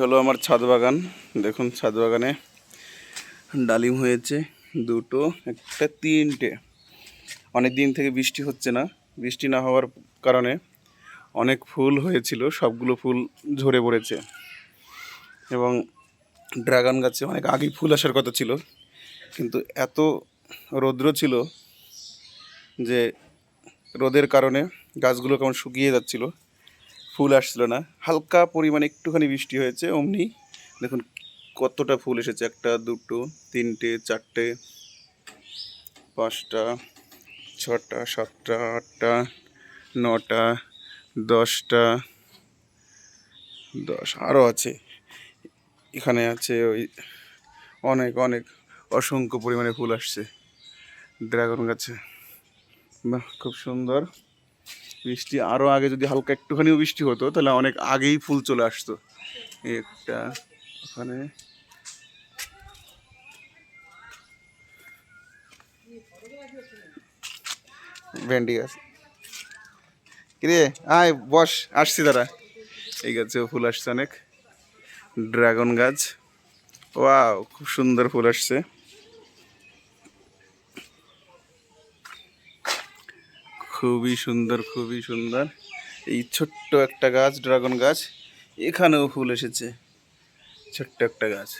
হলো আমার ছাদ বাগান। দেখুন, ছাদ বাগানে ডালিম হয়েছে দুটো, একটা, তিনটে। অনেক দিন থেকে বৃষ্টি হচ্ছে না। বৃষ্টি না হওয়ার কারণে অনেক ফুল হয়েছিল, সবগুলো ফুল ঝরে পড়েছে। এবং ড্রাগন গাছে অনেক আগেই ফুল আসার কথা ছিল, কিন্তু এত রৌদ্র ছিল যে রোদের কারণে গাছগুলো কেমন শুকিয়ে যাচ্ছিল। ফুল আসছিল না। হালকা পরিমাণে একটুখানি বৃষ্টি হয়েছে অমনি। দেখুন কতটা ফুল এসেছে, একটা, দুটো, তিনটে, চারটে, পাঁচটা, ছটা, সাতটা, আটটা, নটা, দশটা, দশ আরও আছে। এখানে আছে ওই অনেক অনেক অসংখ্য পরিমাণে ফুল আসছে। ড্রাগন গাছে। বাহ, খুব সুন্দর। বৃষ্টি আরও আগে যদি হালকা একটুখানিও বৃষ্টি হতো, তাহলে অনেক আগেই ফুল চলে আসতো। একটা ওখানে। ভেন্ডি গাছ। কিরে, আয়, বস, আসছি দাঁড়া। এই গাছেও ফুল আসছে অনেক। ড্রাগন গাছ। ওয়াও, খুব সুন্দর ফুল আসছে। খুবই সুন্দর খুবই সুন্দর। এই ছোট্ট একটা গাছ, ড্রাগন গাছ, এখানেও ফুল এসেছে। ছোট্ট একটা গাছ।